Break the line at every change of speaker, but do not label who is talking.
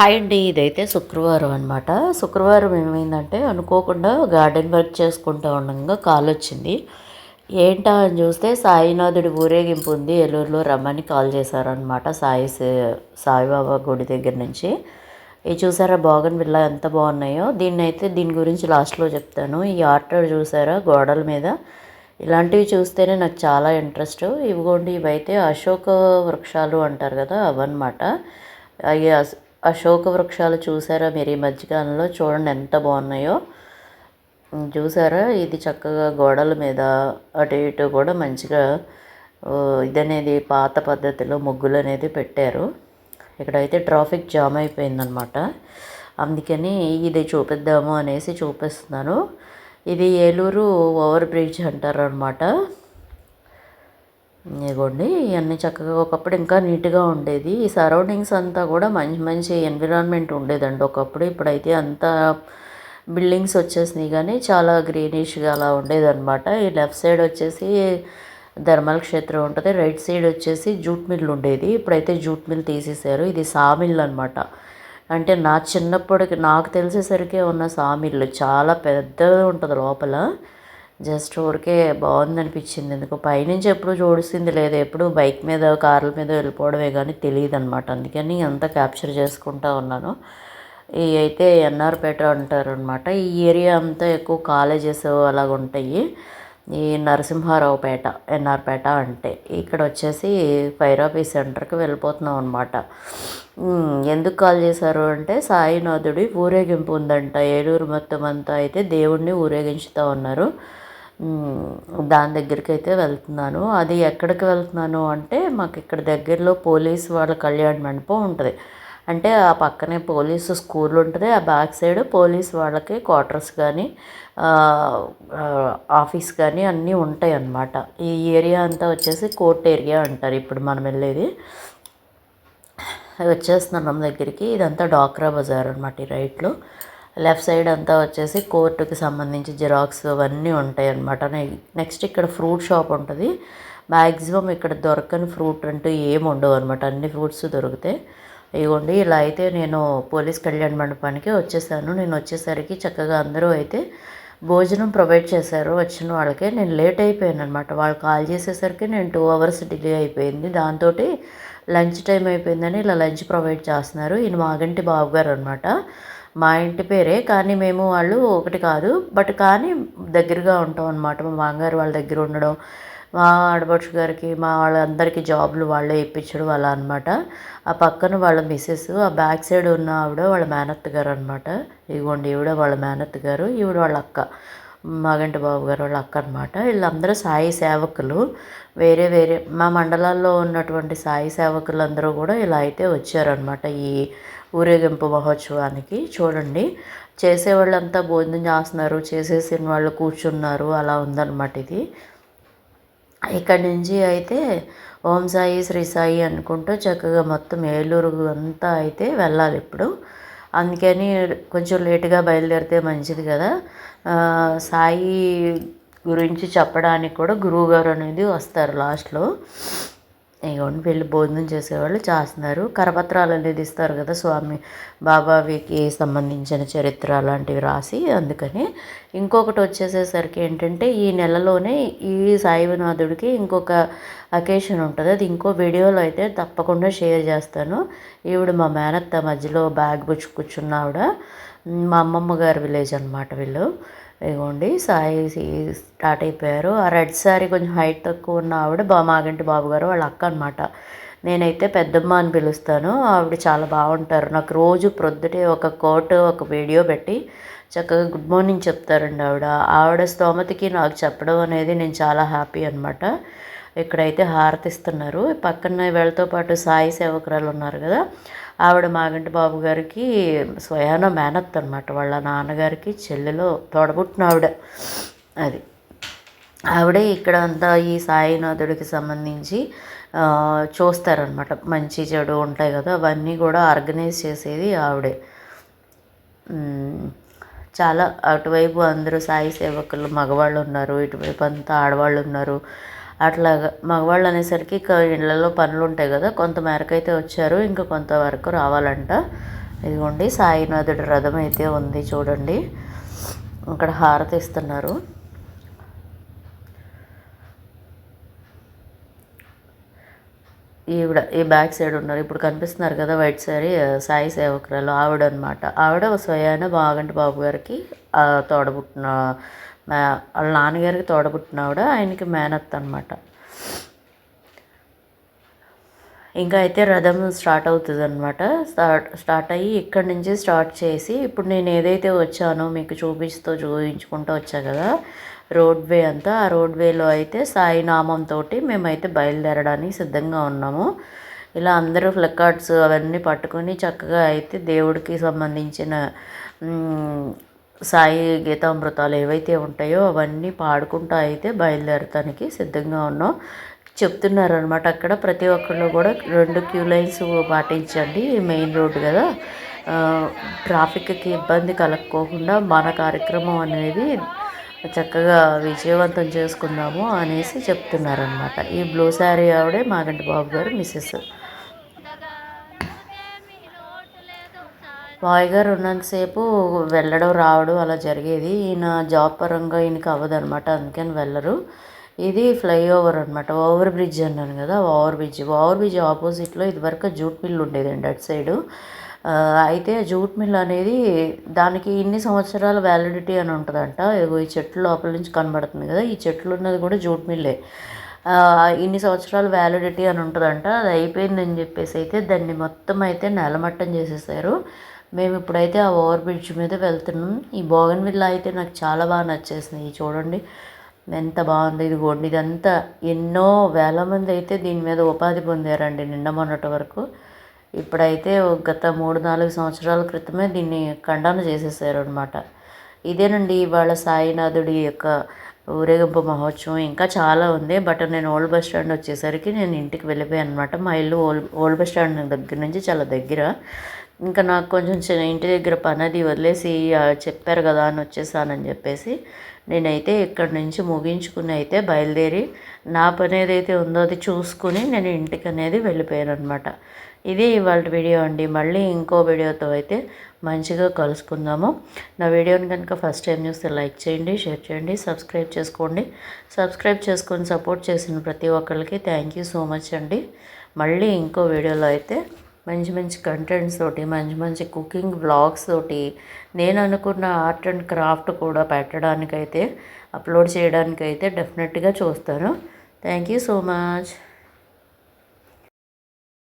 Hi అండి ఇదైతే శుక్రవారం అనమాట శుక్రవారం ఏమైందంటే అనుకోకుండా గార్డెన్ వర్క్ చేసుకుంటూ ఉండగా కాల్ వచ్చింది. ఏంటా అని చూస్తే సాయినాథుడి ఊరేగింపు ఉంది ఏలూరులో రమ్మని కాల్ చేశారనమాట సాయి సాయిబాబా గుడి దగ్గర నుంచి. ఇది చూసారా బాగన్ బిల్ల ఎంత బాగున్నాయో? దీన్ని అయితే దీని గురించి లాస్ట్లో చెప్తాను. ఈ ఆర్ట్ చూసారా గోడల మీద? ఇలాంటివి చూస్తేనే నాకు చాలా ఇంట్రెస్ట్. ఇవిగోండి ఇవైతే అశోక వృక్షాలు అంటారు కదా అవన్నమాట. అవి అశోక వృక్షాలు చూసారా మీరు ఈ మధ్యకాలంలో? చూడండి ఎంత బాగున్నాయో. చూసారా? ఇది చక్కగా గోడల మీద అటు ఇటు కూడా మంచిగా ఇదనేది పాత పద్ధతిలో ముగ్గులు అనేది పెట్టారు. ఇక్కడైతే ట్రాఫిక్ జామ్ అయిపోయిందనమాట. అందుకని ఇది చూపిద్దాము అనేసి చూపిస్తున్నాను. ఇది ఏలూరు ఓవర్ బ్రిడ్జ్ అంటారు అనమాట ఇదిగోండి ఇవన్నీ చక్కగా ఒకప్పుడు ఇంకా నీట్గా ఉండేది. ఈ సరౌండింగ్స్ అంతా కూడా మంచి మంచి ఎన్విరాన్మెంట్ ఉండేదండి ఒకప్పుడు. ఇప్పుడైతే అంతా బిల్డింగ్స్ వచ్చేసినాయి కానీ చాలా గ్రీనిష్గా అలా ఉండేదన్నమాట. ఈ లెఫ్ట్ సైడ్ వచ్చేసి ధర్మల క్షేత్రం ఉంటుంది రైట్ సైడ్ వచ్చేసి జూట్ మిల్ ఉండేది. ఇప్పుడైతే జూట్ మిల్ తీసేశారు. ఇది సామిల్ అనమాట అంటే నా చిన్నప్పటికి నాకు తెలిసేసరికి ఉన్న సామిల్లు చాలా పెద్దగా ఉంటుంది లోపల. జస్ట్ ఊరికే బాగుంది అనిపించింది ఎందుకు పైనుంచి ఎప్పుడు చూడిసింది లేదు. ఎప్పుడు బైక్ మీద కార్ల మీద వెళ్ళిపోవడమే కానీ తెలియదు అనమాట అందుకని అంతా క్యాప్చర్ చేసుకుంటా ఉన్నాను. ఈ అయితే ఎన్ఆర్పేట అంటారు అనమాట ఈ ఏరియా అంతా ఎక్కువ కాలేజెస్ అలాగ ఉంటాయి. ఈ నరసింహారావుపేట ఎన్ఆర్పేట అంటే. ఇక్కడ వచ్చేసి ఫైర్ ఆఫీస్ సెంటర్కి వెళ్ళిపోతున్నాం అనమాట ఎందుకు కాల్ చేశారు అంటే సాయినాథుడి ఊరేగింపు ఉందంట. ఏలూరు మొత్తం అంతా అయితే దేవుణ్ణి ఊరేగించుతూ ఉన్నారు. దాని దగ్గరికి అయితే వెళ్తున్నాను. అది ఎక్కడికి వెళ్తున్నాను అంటే మాకు ఇక్కడ దగ్గరలో పోలీస్ వాళ్ళ కళ్యాణ మండపం ఉంటుంది. అంటే ఆ పక్కనే పోలీసు స్కూల్ ఉంటుంది. ఆ బ్యాక్ సైడ్ పోలీస్ వాళ్ళకి క్వార్టర్స్ కానీ ఆఫీస్ కానీ అన్నీ ఉంటాయి అన్నమాట. ఈ ఏరియా అంతా వచ్చేసి కోర్ట్ ఏరియా అంటారు ఇప్పుడు మనం వెళ్ళేది. వచ్చేస్తున్నాం దగ్గరికి. ఇదంతా డాక్రా బజార్ అనమాట ఈ రైట్లో. లెఫ్ట్ సైడ్ అంతా వచ్చేసి కోర్టుకి సంబంధించి జిరాక్స్ అవన్నీ ఉంటాయి అనమాట నెక్స్ట్ ఇక్కడ ఫ్రూట్ షాప్ ఉంటుంది. మ్యాక్సిమం ఇక్కడ దొరకని ఫ్రూట్ అంటూ ఏమి ఉండవు అనమాట అన్ని ఫ్రూట్స్ దొరుకుతాయి ఇవ్వండి ఇలా అయితే నేను పోలీస్ కళ్యాణ మండపానికి వచ్చేసాను. నేను వచ్చేసరికి చక్కగా అందరూ అయితే భోజనం ప్రొవైడ్ చేశారు. వచ్చిన వాళ్ళకి నేను లేట్ అయిపోయాను అనమాట వాళ్ళు కాల్ చేసేసరికి నేను టూ అవర్స్ డిలే అయిపోయింది. దాంతో లంచ్ టైం అయిపోయిందని ఇలా లంచ్ ప్రొవైడ్ చేస్తున్నారు. ఈయన మాగంటి బాబు గారు అనమాట మా ఇంటి పేరే కానీ మేము వాళ్ళు ఒకటి కాదు. బట్ కానీ దగ్గరగా ఉంటాం అనమాట మా మామగారు వాళ్ళ దగ్గర ఉండడం మా ఆడపడుచు గారికి మా వాళ్ళందరికీ జాబ్లు వాళ్ళే ఇప్పించడం అలా అనమాట ఆ పక్కన వాళ్ళ మిస్సెస్ ఆ బ్యాక్ సైడ్ ఉన్న ఆవిడ వాళ్ళ మేనత్ గారు అనమాట ఇదిగోండి ఈవిడ వాళ్ళ మేనత్త గారు ఈవిడ వాళ్ళ అక్క మాగంటి బాబు గారు వాళ్ళ అక్క అనమాట వీళ్ళందరూ సాయి సేవకులు. వేరే వేరే మా మండలాల్లో ఉన్నటువంటి సాయి సేవకులు అందరూ కూడా ఇలా అయితే వచ్చారనమాట ఈ ఊరేగింపు మహోత్సవానికి చూడండి. చేసేవాళ్ళంతా భోజనం చేస్తున్నారు చేసేసిన వాళ్ళు కూర్చున్నారు అలా ఉందన్నమాట ఇది. ఇక్కడి నుంచి అయితే ఓం సాయి శ్రీ సాయి అనుకుంటూ చక్కగా మొత్తం ఏలూరు అంతా అయితే వెళ్ళాలి ఇప్పుడు. అందుకని కొంచెం లేటుగా బయలుదేరితే మంచిది కదా. సాయి గురించి చెప్పడానికి కూడా గురువుగారు అనేది వస్తారు లాస్ట్లో. ఇవ్వండి వెళ్ళి భోజనం చేసేవాళ్ళు చేస్తున్నారు. కరపత్రాలు అనేది ఇస్తారు కదా స్వామి. బాబావికి సంబంధించిన చరిత్ర అలాంటివి రాసి అందుకని ఇంకొకటి వచ్చేసేసరికి ఏంటంటే ఈ నెలలోనే ఈ సాయినాథుడికి ఇంకొక అకేషన్ ఉంటుంది. అది ఇంకో వీడియోలో అయితే తప్పకుండా షేర్ చేస్తాను. ఈవిడ మా మేనత్త మధ్యలో బ్యాగ్ బుచ్చు ఆవిడ మా అమ్మమ్మ గారి విలేజ్ అనమాట వీళ్ళు. ఇగోండి సాయి స్టార్ట్ అయిపోయారు. ఆ రెడ్ శారీ కొంచెం హైట్ తక్కువ ఉన్న ఆవిడ బా మాగంటి బాబు గారు వాళ్ళ అక్క అనమాట నేనైతే పెద్దమ్మ అని పిలుస్తాను. ఆవిడ చాలా బాగుంటారు. నాకు రోజు ప్రొద్దుటే ఒక కోట్ ఒక వీడియో పెట్టి చక్కగా గుడ్ మార్నింగ్ చెప్తారండి ఆవిడ. ఆవిడ స్తోమతికి నాకు చెప్పడం అనేది నేను చాలా హ్యాపీ అనమాట ఇక్కడైతే హారతిస్తున్నారు. పక్కన వీళ్ళతో పాటు సాయి సేవకురాలు ఉన్నారు కదా. ఆవిడ మాగంటి బాబు గారికి స్వయాన మేనత్ అనమాట వాళ్ళ నాన్నగారికి చెల్లెలో తోడబుట్టిన ఆవిడ అది. ఆవిడే ఇక్కడ అంతా ఈ సాయినాథుడికి సంబంధించి చూస్తారనమాట మంచి చెడు ఉంటాయి కదా అవన్నీ కూడా ఆర్గనైజ్ చేసేది ఆవిడే. చాలా అటువైపు అందరూ సాయి సేవకులు మగవాళ్ళు ఉన్నారు ఇటువైపు అంతా ఆడవాళ్ళు ఉన్నారు. అట్లాగా మగవాళ్ళు అనేసరికి ఇళ్ళలో పనులు ఉంటాయి కదా కొంత మేరకు అయితే వచ్చారు ఇంకా కొంతవరకు రావాలంట. ఇదిగోండి సాయినాథుడి రథం అయితే ఉంది చూడండి. ఇక్కడ హారతి ఇస్తున్నారు. ఈవిడ ఈ బ్యాక్ సైడ్ ఉన్నారు. ఇప్పుడు కనిపిస్తున్నారు కదా వైట్ సారీ సాయి సేవకురాలు ఆవిడ అనమాట ఆవిడ స్వయాన బాగంటి బాబు గారికి తోడబుట్టిన వాళ్ళ నాన్నగారికి తోడబుట్టినవిడ ఆయనకి మేనత్ అనమాట ఇంకా అయితే రథం స్టార్ట్ అవుతుంది అనమాట స్టార్ట్ స్టార్ట్ అయ్యి ఇక్కడి నుంచి స్టార్ట్ చేసి ఇప్పుడు నేను ఏదైతే వచ్చానో మీకు చూపిస్తూ చూపించుకుంటూ వచ్చా కదా రోడ్ వే అంతా ఆ రోడ్ వేలో అయితే సాయినామంతో మేమైతే బయలుదేరడానికి సిద్ధంగా ఉన్నాము. ఇలా అందరూ ఫ్లెక్కార్డ్స్ అవన్నీ పట్టుకొని చక్కగా అయితే దేవుడికి సంబంధించిన సాయి గీతామృతాలు ఏవైతే ఉంటాయో అవన్నీ పాడుకుంటూ అయితే బయలుదేరటానికి సిద్ధంగా ఉన్నాం. చెప్తున్నారు అనమాట అక్కడ ప్రతి ఒక్కళ్ళు కూడా రెండు క్యూ లైన్స్ పాటించండి. మెయిన్ రోడ్డు కదా. ట్రాఫిక్కి ఇబ్బంది కలగకోకుండా మన కార్యక్రమం అనేది చక్కగా విజయవంతం చేసుకుందాము అనేసి చెప్తున్నారనమాట ఈ బ్లూ శారీ ఆవిడే మాగంటి బాబు గారు మిస్సెస్ బాయ్ గారు ఉన్నంతసేపు వెళ్ళడం రావడం అలా జరిగేది. ఈయన జాబ్ పరంగా ఈయనకి అవ్వదు అనమాట అందుకని వెళ్ళరు. ఇది ఫ్లైఓవర్ అనమాట ఓవర్ బ్రిడ్జ్ అన్నాను కదా ఓవర్ బ్రిడ్జ్. ఓవర్ బ్రిడ్జ్ ఆపోజిట్లో ఇదివరకు జూట్ మిల్ ఉండేదండి అటు సైడు. అయితే జూట్ మిల్ అనేది దానికి ఇన్ని సంవత్సరాల వ్యాలిడిటీ అని ఉంటుందంట. ఈ చెట్లు లోపల నుంచి కనబడుతుంది కదా ఈ చెట్లు ఉన్నది కూడా జూట్ మిల్లే. ఇన్ని సంవత్సరాల వ్యాలిడిటీ అని ఉంటుందంట. అది అయిపోయిందని చెప్పేసి అయితే దాన్ని మొత్తం అయితే నెలమట్టం చేసేసారు. మేము ఇప్పుడైతే ఆ ఓవర్ బ్రిడ్జ్ మీద వెళ్తున్నాం. ఈ బోగన్ విల్లా అయితే నాకు చాలా బాగా నచ్చేసింది చూడండి. ఎంత బాగుంది ఇదిగోండి ఇదంతా ఎన్నో వేల మంది అయితే దీని మీద ఉపాధి పొందారండి నిన్న మొన్నటి వరకు. ఇప్పుడైతే గత మూడు నాలుగు సంవత్సరాల క్రితమే దీన్ని ఖండన చేసేసారు అనమాట ఇదేనండి ఇవాళ సాయినాథుడి యొక్క ఊరేగింపు మహోత్సవం. ఇంకా చాలా ఉంది. బట్ నేను ఓల్డ్ బస్ స్టాండ్ వచ్చేసరికి నేను ఇంటికి వెళ్ళిపోయాను అనమాట మా ఇల్లు ఓల్డ్ ఓల్డ్ బస్ స్టాండ్ దగ్గర నుంచి చాలా దగ్గర. ఇంకా నాకు కొంచెం చిన్న ఇంటి దగ్గర పని అది వదిలేసి చెప్పారు కదా అని వచ్చేసానని చెప్పేసి నేనైతే ఇక్కడి నుంచి ముగించుకుని అయితే బయలుదేరి నా పని ఏదైతే ఉందో అది చూసుకుని నేను ఇంటికి అనేది వెళ్ళిపోయాను అనమాట ఇది ఇవాళ వీడియో అండి. మళ్ళీ ఇంకో వీడియోతో అయితే మంచిగా కలుసుకుందాము. నా వీడియోని కనుక ఫస్ట్ టైం చూస్తే లైక్ చేయండి షేర్ చేయండి సబ్స్క్రైబ్ చేసుకోండి. సబ్స్క్రైబ్ చేసుకొని సపోర్ట్ చేసిన ప్రతి ఒక్కరికి థ్యాంక్ యూ సో మచ్ అండి. మళ్ళీ ఇంకో వీడియోలో అయితే మంచి మంచి కంటెంట్స్ తోటి మంచి మంచి కుకింగ్ బ్లాగ్స్ తోటి నేను అనుకున్న ఆర్ట్ అండ్ క్రాఫ్ట్ కూడా పెట్టడానికైతే అప్లోడ్ చేయడానికైతే డెఫినెట్గా చూస్తాను. Thank you so much